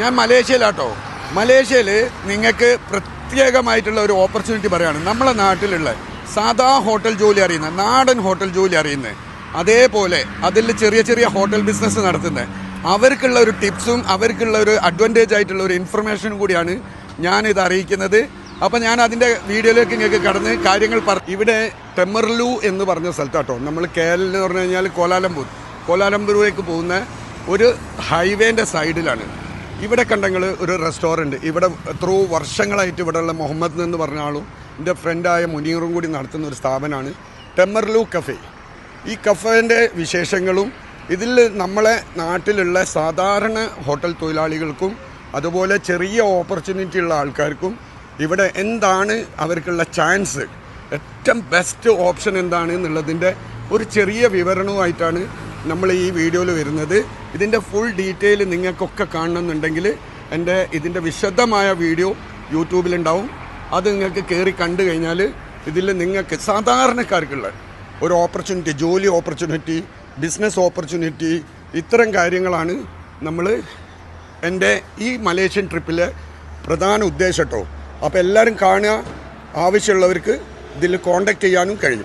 ഞാൻ മലേഷ്യയിലാട്ടോ. മലേഷ്യയിൽ നിങ്ങൾക്ക് പ്രത്യേകമായിട്ടുള്ള ഒരു ഓപ്പർച്യൂണിറ്റി പറയുകയാണ് നമ്മളെ നാട്ടിലുള്ള സാധാ ഹോട്ടൽ ജോലി അറിയുന്ന നാടൻ ഹോട്ടൽ ജോലി അറിയുന്ന അതേപോലെ അതിൽ ചെറിയ ചെറിയ ഹോട്ടൽ ബിസിനസ് നടത്തുന്ന അവർക്കുള്ള ഒരു ടിപ്സും അവർക്കുള്ള ഒരു അഡ്വാന്റേജ് ആയിട്ടുള്ള ഒരു ഇൻഫർമേഷനും കൂടിയാണ് ഞാനിത് അറിയിക്കുന്നത്. അപ്പോൾ ഞാൻ അതിന്റെ വീഡിയോയിലേക്ക് നിങ്ങൾക്ക് കടന്ന് കാര്യങ്ങൾ പറ ഇവിടെ ടെമർലു എന്ന് പറഞ്ഞ സ്ഥലത്താട്ടോ. നമ്മൾ കേരളം എന്ന് പറഞ്ഞു കഴിഞ്ഞാൽ കോലാലംപൂർ. കോലാലംപൂരിലേക്ക് പോകുന്ന ഒരു ഹൈവേന്റെ സൈഡിലാണ് ഇവിടെ കണ്ടങ്ങൾ ഒരു റെസ്റ്റോറന്റ് ഇവിടെ എത്രയോ വർഷങ്ങളായിട്ട് ഇവിടെയുള്ള മുഹമ്മദ് എന്ന് പറഞ്ഞ ആളും എന്റെ ഫ്രണ്ടായ മുനീറും കൂടി നടത്തുന്ന ഒരു സ്ഥാപനമാണ് ടെമർലു കഫേ ഈ കഫേന്റെ വിശേഷങ്ങളും ഇതിൽ നമ്മളെ നാട്ടിലുള്ള സാധാരണ ഹോട്ടൽ തൊഴിലാളികൾക്കും അതുപോലെ ചെറിയ ഓപ്പർച്യൂണിറ്റി ഉള്ള ആൾക്കാർക്കും ഇവിടെ എന്താണ് അവർക്കുള്ള ചാൻസ് ഏറ്റവും ബെസ്റ്റ് ഓപ്ഷൻ എന്താണ് എന്നുള്ളതിന്റെ ഒരു ചെറിയ വിവരണവുമായിട്ടാണ് നമ്മൾ ഈ വീഡിയോയിൽ വരുന്നത് ഇതിന്റെ ഫുൾ ഡീറ്റെയിൽ നിങ്ങൾക്കൊക്കെ കാണണമെന്നുണ്ടെങ്കിൽ എന്റെ ഇതിന്റെ വിശദമായ വീഡിയോ യൂട്യൂബിലുണ്ടാവും. അത് നിങ്ങൾക്ക് കയറി കണ്ടു കഴിഞ്ഞാൽ ഇതിൽ നിങ്ങൾക്ക് സാധാരണക്കാർക്കുള്ള ഒരു ഓപ്പർച്യൂണിറ്റി ജോലി ഓപ്പർച്യൂണിറ്റി ബിസിനസ് ഓപ്പർച്യൂണിറ്റി ഇത്തരം കാര്യങ്ങളാണ് നമ്മൾ എന്റെ ഈ മലേഷ്യൻ ട്രിപ്പിലെ പ്രധാന ഉദ്ദേശം കേട്ടോ അപ്പോൾ എല്ലാവരും കാണുക. ആവശ്യമുള്ളവർക്ക് ഇതിൽ കോണ്ടാക്ട് ചെയ്യാനും കഴിയും.